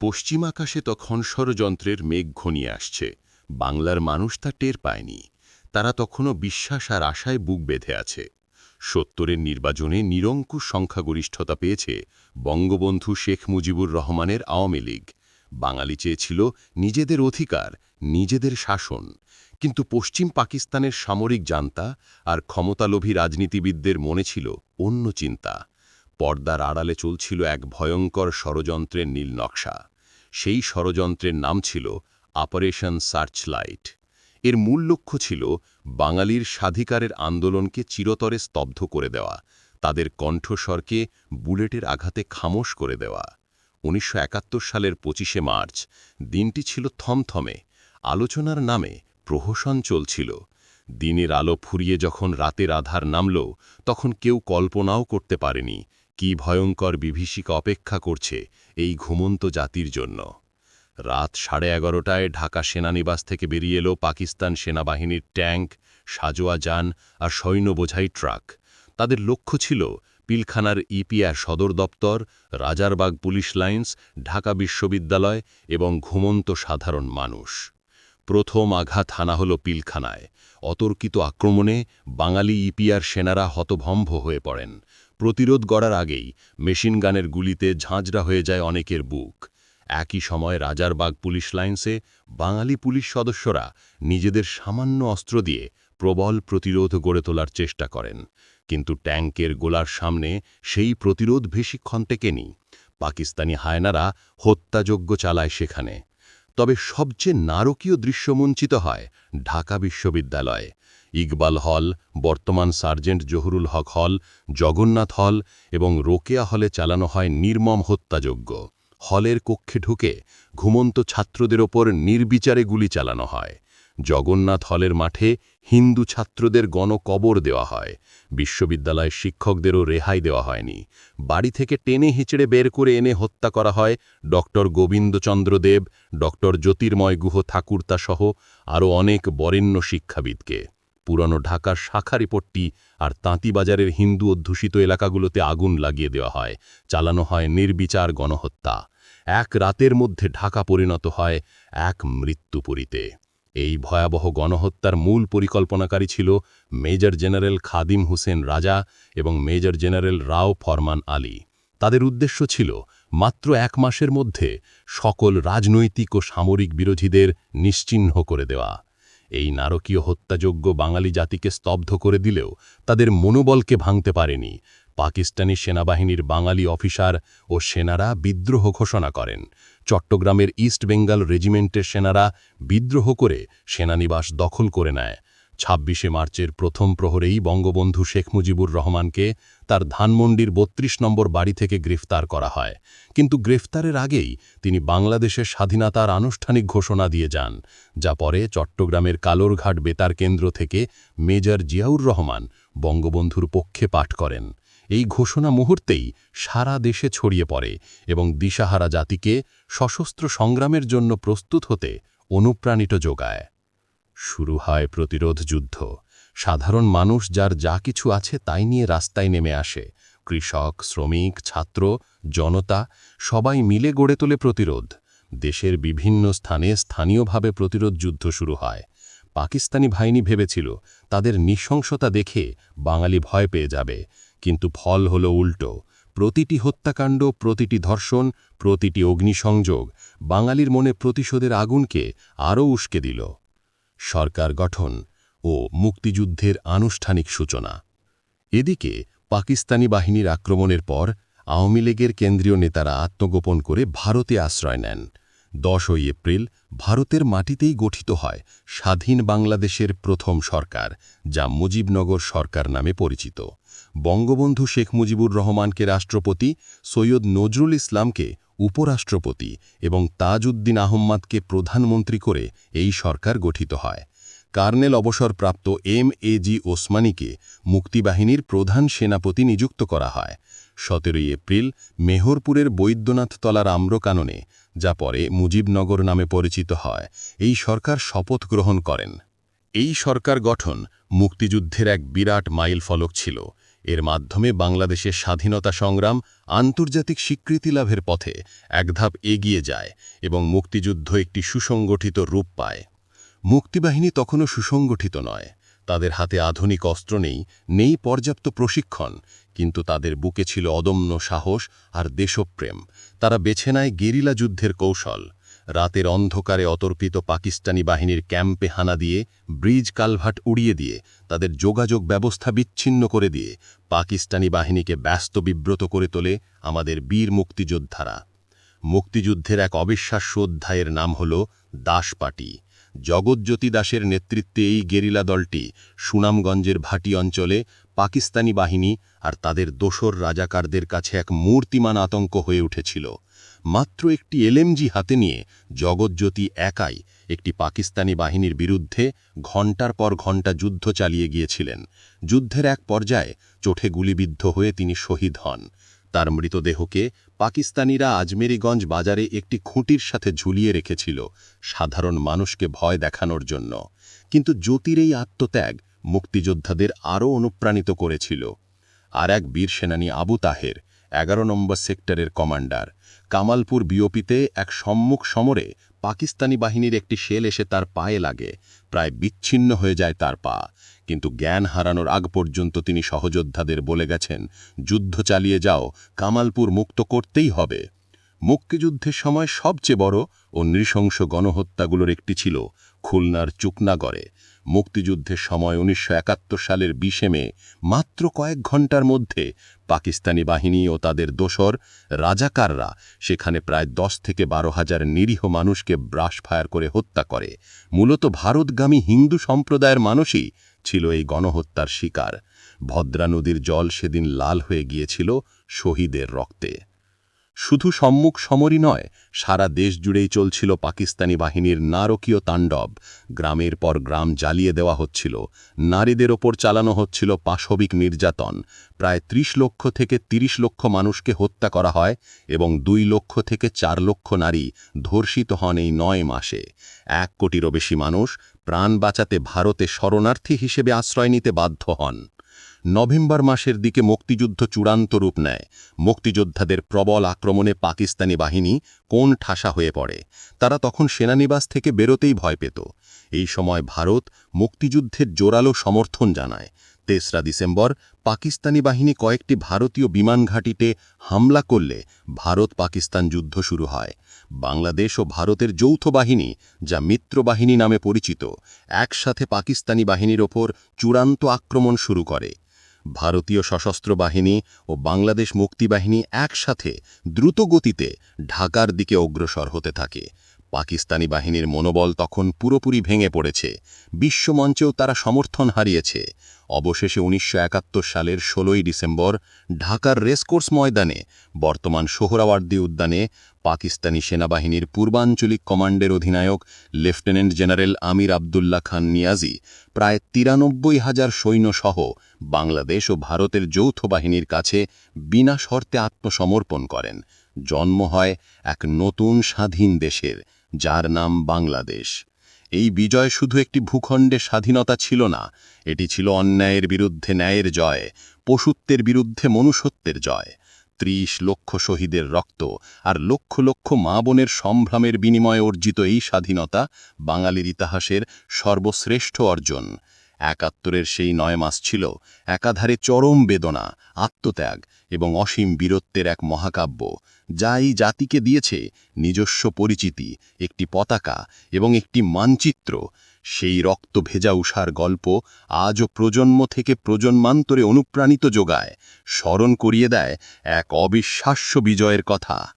পশ্চিম আকাশে তখন ষড়যন্ত্রের মেঘ ঘনিয়ে আসছে। বাংলার মানুষ তা টের পায়নি। তারা তখনও বিশ্বাস আর আশায় বুক বেঁধে আছে। সত্তরের নির্বাচনে নিরঙ্কুশ সংখ্যাগরিষ্ঠতা পেয়েছে বঙ্গবন্ধু শেখ মুজিবুর রহমানের আওয়ামী লীগ। বাঙালি চেয়েছিল নিজেদের অধিকার, নিজেদের শাসন। কিন্তু পশ্চিম পাকিস্তানের সামরিক জান্তা আর ক্ষমতালোভী রাজনীতিবিদদের মনে ছিল অন্য চিন্তা। পর্দার আড়ালে চলছিল এক ভয়ঙ্কর ষড়যন্ত্রের নীল নকশা। সেই ষড়যন্ত্রের নাম ছিল অপারেশন সার্চলাইট। এর মূল লক্ষ্য ছিল বাঙালির স্বাধিকারের আন্দোলনকে চিরতরে স্তব্ধ করে দেওয়া, তাদের কণ্ঠস্বরকে বুলেটের আঘাতে খামোশ করে দেওয়া। উনিশশো একাত্তর সালের পঁচিশে মার্চ, দিনটি ছিল থমথমে, আলোচনার নামে প্রহসন চলছিল। দিনের আলো ফুরিয়ে যখন রাতের আধার নামল, তখন কেউ কল্পনাও করতে পারেনি কি ভয়ঙ্কর বিভীষিকা অপেক্ষা করছে এই ঘুমন্ত জাতির জন্য। রাত সাড়ে এগারোটায় ঢাকা সেনানিবাস থেকে বেরিয়ে এলো পাকিস্তান সেনাবাহিনীর ট্যাঙ্ক, সাজোয়া যান আর সৈন্য বোঝাই ট্রাক। তাদের লক্ষ্য ছিল পিলখানার ইপিআর সদর দপ্তর, রাজারবাগ পুলিশ লাইন্স, ঢাকা বিশ্ববিদ্যালয় এবং ঘুমন্ত সাধারণ মানুষ। প্রথম আঘাত হানা হল পিলখানায়। অতর্কিত আক্রমণে বাঙালি ইপিআর সেনারা হতভম্ব হয়ে পড়েন। প্রতিরোধ গড়ার আগেই মেশিনগানের গুলিতে ঝাঁঝরা হয়ে যায় অনেকের বুক। একই সময় রাজারবাগ পুলিশ লাইন্সে বাঙালি পুলিশ সদস্যরা নিজেদের সামান্য অস্ত্র দিয়ে প্রবল প্রতিরোধ গড়ে তোলার চেষ্টা করেন। কিন্তু ট্যাঙ্কের গোলার সামনে সেই প্রতিরোধ বেশিক্ষণ টেকেনি। পাকিস্তানি হায়নারা হত্যাযোগ্য চালায় সেখানে। তবে সবচেয়ে নারকীয় দৃশ্যমঞ্চিত হয় ঢাকা বিশ্ববিদ্যালয়। ইকবাল হল, বর্তমান সার্জেন্ট জহুরুল হক হল, জগন্নাথ হল এবং রোকেয়া হলে চালানো হয় নির্মম হত্যাযোগ্য হলের কক্ষে ঢুকে ঘুমন্ত ছাত্রদের ওপর নির্বিচারে গুলি চালানো হয়। জগন্নাথ হলের মাঠে হিন্দু ছাত্রদের গণকবর দেওয়া হয়। বিশ্ববিদ্যালয়ের শিক্ষকদেরও রেহাই দেওয়া হয়নি। বাড়ি থেকে টেনে হিচড়ে বের করে এনে হত্যা করা হয় ডক্টর গোবিন্দচন্দ্র দেব, ডক্টর জ্যোতির্ময় গুহ ঠাকুরতাসহ আরও অনেক বরেণ্য শিক্ষাবিদকে। পুরনো ঢাকার শাখা রিপোর্টটি আর তাঁতিবাজারের হিন্দু অধ্যুষিত এলাকাগুলোতে আগুন লাগিয়ে দেওয়া হয়। চালানো হয় নির্বিচার গণহত্যা। এক রাতের মধ্যে ঢাকা পরিণত হয় এক মৃত্যুপুরীতে। এই ভয়াবহ গণহত্যার মূল পরিকল্পনাকারী ছিল মেজর জেনারেল খাদিম হোসেন রাজা এবং মেজর জেনারেল রাও ফরমান আলী। তাদের উদ্দেশ্য ছিল মাত্র এক মাসের মধ্যে সকল রাজনৈতিক ও সামরিক বিরোধীদের নিশ্চিহ্ন করে দেওয়া। এই নারকীয় হত্যাযোগ্য বাঙালি জাতিকে স্তব্ধ করে দিলেও তাদের মনোবলকে ভাঙতে পারেনি। পাকিস্তানি সেনাবাহিনীর বাঙালি অফিসার ও সেনারা বিদ্রোহ ঘোষণা করেন। চট্টগ্রামের ইস্ট বেঙ্গল রেজিমেন্টের সেনারা বিদ্রোহ করে সেনানিবাস দখল করে নেয়। ছাব্বিশে মার্চের প্রথম প্রহরেই বঙ্গবন্ধু শেখ মুজিবুর রহমানকে তার ধানমন্ডির ৩২ নম্বর বাড়ি থেকে গ্রেফতার করা হয়। কিন্তু গ্রেফতারের আগেই তিনি বাংলাদেশের স্বাধীনতার আনুষ্ঠানিক ঘোষণা দিয়ে যান, যা পরে চট্টগ্রামের কালোরঘাট বেতার কেন্দ্র থেকে মেজর জিয়াউর রহমান বঙ্গবন্ধুর পক্ষে পাঠ করেন। এই ঘোষণা মুহূর্তেই সারা দেশে ছড়িয়ে পড়ে এবং দিশাহারা জাতিকে সশস্ত্র সংগ্রামের জন্য প্রস্তুত হতে অনুপ্রাণিত যোগায়। শুরু হয় প্রতিরোধ যুদ্ধ। সাধারণ মানুষ যার যা কিছু আছে তাই নিয়ে রাস্তায় নেমে আসে। কৃষক, শ্রমিক, ছাত্র, জনতা, সবাই মিলে গড়ে তোলে প্রতিরোধ। দেশের বিভিন্ন স্থানে স্থানীয়ভাবে প্রতিরোধ যুদ্ধ শুরু হয়। পাকিস্তানি বাহিনী ভেবেছিল, তাদের নৃশংসতা দেখে বাঙালি ভয় পেয়ে যাবে। কিন্তু ফল হল উল্টো। প্রতিটি হত্যাকাণ্ড, প্রতিটি ধর্ষণ, প্রতিটি অগ্নিসংযোগ বাঙালির মনে প্রতিশোধের আগুনকে আরও উস্কে দিল। সরকার গঠন ও মুক্তিযুদ্ধের আনুষ্ঠানিক সূচনা। এদিকে পাকিস্তানি বাহিনীর আক্রমণের পর আওয়ামী লীগের কেন্দ্রীয় নেতারা আত্মগোপন করে ভারতে আশ্রয় নেন। দশই এপ্রিল ভারতের মাটিতেই গঠিত হয় স্বাধীন বাংলাদেশের প্রথম সরকার, যা মুজিবনগর সরকার নামে পরিচিত। বঙ্গবন্ধু শেখ মুজিবুর রহমানকে রাষ্ট্রপতি সৈয়দ নজরুল ইসলামকে উপরাষ্ট্রপতি এবং তাজউদ্দিন আহম্মদকে প্রধানমন্ত্রী করে এই সরকার গঠিত হয়। কার্নেল অবসরপ্রাপ্ত এম এ জি ওসমানীকে মুক্তিবাহিনীর প্রধান সেনাপতি নিযুক্ত করা হয়। সতেরোই এপ্রিল মেহরপুরের বৈদ্যনাথতলার আম্রকাননে, যা পরে মুজিবনগর নামে পরিচিত হয়, এই সরকার শপথ গ্রহণ করেন। এই সরকার গঠন মুক্তিযুদ্ধের এক বিরাট মাইল ফলক ছিল। এর মাধ্যমে বাংলাদেশের স্বাধীনতা সংগ্রাম আন্তর্জাতিক স্বীকৃতি লাভের পথে এক ধাপ এগিয়ে যায় এবং মুক্তিযুদ্ধ একটি সুসংগঠিত রূপ পায়। মুক্তিবাহিনী তখনও সুসংগঠিত নয়। তাদের হাতে আধুনিক অস্ত্র নেই নেই পর্যাপ্ত প্রশিক্ষণ, কিন্তু তাদের বুকে ছিল অদম্য সাহস আর দেশপ্রেম। তারা বেছে নেয় গেরিলা যুদ্ধের কৌশল রাতের অন্ধকারে অতর্পিত পাকিস্তানি বাহিনীর ক্যাম্পে হানা দিয়ে, ব্রিজ কালভাট উড়িয়ে দিয়ে, তাদের যোগাযোগ ব্যবস্থা বিচ্ছিন্ন করে দিয়ে, পাকিস্তানি বাহিনীকে ব্যস্ত বিব্রত করে তোলে আমাদের বীর মুক্তিযোদ্ধারা। মুক্তিযুদ্ধের এক অবিশ্বাস্য অধ্যায়ের নাম হল দাসপাটি। জগৎজ্যোতি দাসের নেতৃত্বে এই গেরিলা দলটি সুনামগঞ্জের ভাটি অঞ্চলে পাকিস্তানি বাহিনী আর তাদের দোসর রাজাকারদের কাছে এক মূর্তিমান আতঙ্ক হয়ে উঠেছিল। মাত্র একটি এলএমজি হাতে নিয়ে জগৎজ্যোতি একাই একটি পাকিস্তানি বাহিনীর বিরুদ্ধে ঘণ্টার পর ঘণ্টা যুদ্ধ চালিয়ে গিয়েছিলেন। যুদ্ধের এক পর্যায়ে চোঠে গুলিবিদ্ধ হয়ে তিনি শহীদ হন। তার মৃতদেহকে পাকিস্তানিরা আজমেরিগঞ্জ বাজারে একটি খুঁটির সাথে ঝুলিয়ে রেখেছিল সাধারণ মানুষকে ভয় দেখানোর জন্য। কিন্তু জ্যোতির এই আত্মত্যাগ মুক্তিযোদ্ধাদের আরও অনুপ্রাণিত করেছিল। আর এক বীর সেনানী আবু তাহের এগারো নম্বর সেক্টরের কমান্ডার। কামালপুর বিওপিতে এক সম্মুখ সমরে পাকিস্তানি বাহিনীর একটি শেল এসে তার পায়ে লাগে। প্রায় বিচ্ছিন্ন হয়ে যায় তার পা। কিন্তু জ্ঞান হারানোর আগ পর্যন্ত তিনি সহযোদ্ধাদের বলে গেছেন, যুদ্ধ চালিয়ে যাও, কামালপুর মুক্ত করতেই হবে। মুক্তিযুদ্ধের সময় সবচেয়ে বড় ও নৃশংস গণহত্যাগুলোর একটি ছিল খুলনার চুকনাগড়ে। মুক্তিযুদ্ধের সময় উনিশশো একাত্তর সালের বিশে মে, মাত্র কয়েক ঘণ্টার মধ্যে পাকিস্তানি বাহিনী ও তাদের দোসর, রাজাকাররা সেখানে প্রায় দশ থেকে বারো হাজার নিরীহ মানুষকে ব্রাশ ফায়ার করে হত্যা করে। মূলত ভারতগামী হিন্দু সম্প্রদায়ের মানুষই ছিল এই গণহত্যার শিকার। ভদ্রা নদীর জল সেদিন লাল হয়ে গিয়েছিল শহীদের রক্তে। শুধু সম্মুখ সমরই নয়, সারা দেশ জুড়েই চলছিল পাকিস্তানি বাহিনীর নারকীয় তাণ্ডব। গ্রামের পর গ্রাম জ্বালিয়ে দেওয়া হচ্ছিল। নারীদের ওপর চালানো হচ্ছিল পাশবিক নির্যাতন। প্রায় ৩০ লক্ষ থেকে ৩০ লক্ষ মানুষকে হত্যা করা হয় এবং দুই লক্ষ থেকে চার লক্ষ নারী ধর্ষিত হন এই নয় মাসে। এক কোটিরও বেশি মানুষ প্রাণ বাঁচাতে ভারতে শরণার্থী হিসেবে আশ্রয় নিতে বাধ্য হন। নভেম্বর মাসের দিকে মুক্তিযুদ্ধ চূড়ান্ত রূপ নেয়। মুক্তিযোদ্ধাদের প্রবল আক্রমণে পাকিস্তানি বাহিনী কোন ঠাসা হয়ে পড়ে। তারা তখন সেনানিবাস থেকে বেরোতেই ভয় পেত। এই সময় ভারত মুক্তিযুদ্ধের জোরালো সমর্থন জানায়। তেসরা ডিসেম্বর পাকিস্তানি বাহিনী কয়েকটি ভারতীয় বিমান ঘাঁটিতে হামলা করলে ভারত পাকিস্তান যুদ্ধ শুরু হয়। বাংলাদেশ ও ভারতের যৌথ বাহিনী, যা মিত্র বাহিনী নামে পরিচিত, একসাথে পাকিস্তানি বাহিনীর ওপর চূড়ান্ত আক্রমণ শুরু করে। ভারতীয় সশস্ত্র বাহিনী ও বাংলাদেশ মুক্তিবাহিনী একসাথে দ্রুত গতিতে ঢাকার দিকে অগ্রসর হতে থাকে। পাকিস্তানি বাহিনীর মনোবল তখন পুরোপুরি ভেঙে পড়েছে। বিশ্বমঞ্চেও তারা সমর্থন হারিয়েছে। অবশেষে উনিশশো একাত্তর সালের ষোলোই ডিসেম্বর ঢাকার রেসকোর্স ময়দানে, বর্তমান সোহরাওয়ার্দী উদ্যানে, পাকিস্তানি সেনাবাহিনীর পূর্বাঞ্চলিক কমান্ডের অধিনায়ক লেফটেন্যান্ট জেনারেল আমির আবদুল্লাহ খান নিয়াজি, প্রায় তিরানব্বই হাজার সৈন্যসহ বাংলাদেশ ও ভারতের যৌথ বাহিনীর কাছে বিনা শর্তে আত্মসমর্পণ করেন। জন্ম হয় এক নতুন স্বাধীন দেশের। যার নাম বাংলাদেশ। এই বিজয় শুধু একটি ভূখণ্ডে স্বাধীনতা ছিল না, এটি ছিল অন্যায়ের বিরুদ্ধে ন্যায়ের জয়, পশুত্বের বিরুদ্ধে মনুষ্যত্বের জয়। ত্রিশ লক্ষ শহীদের রক্ত আর লক্ষ লক্ষ মা বোনের সম্ভ্রামের বিনিময়ে অর্জিত এই স্বাধীনতা বাঙালির ইতিহাসের সর্বশ্রেষ্ঠ অর্জন। একাত্তরের সেই নয় মাস ছিল একাধারে চরম বেদনা, আত্মত্যাগ এবং অসীম বীরত্বের এক মহাকাব্য, যা এই জাতিকে দিয়েছে নিজস্ব পরিচিতি, একটি পতাকা এবং একটি মানচিত্র। সেই রক্ত ভেজা উষার গল্প আজও প্রজন্ম থেকে প্রজন্মান্তরে অনুপ্রাণিত যোগায়, স্মরণ করিয়ে দেয় এক অবিশ্বাস্য বিজয়ের কথা।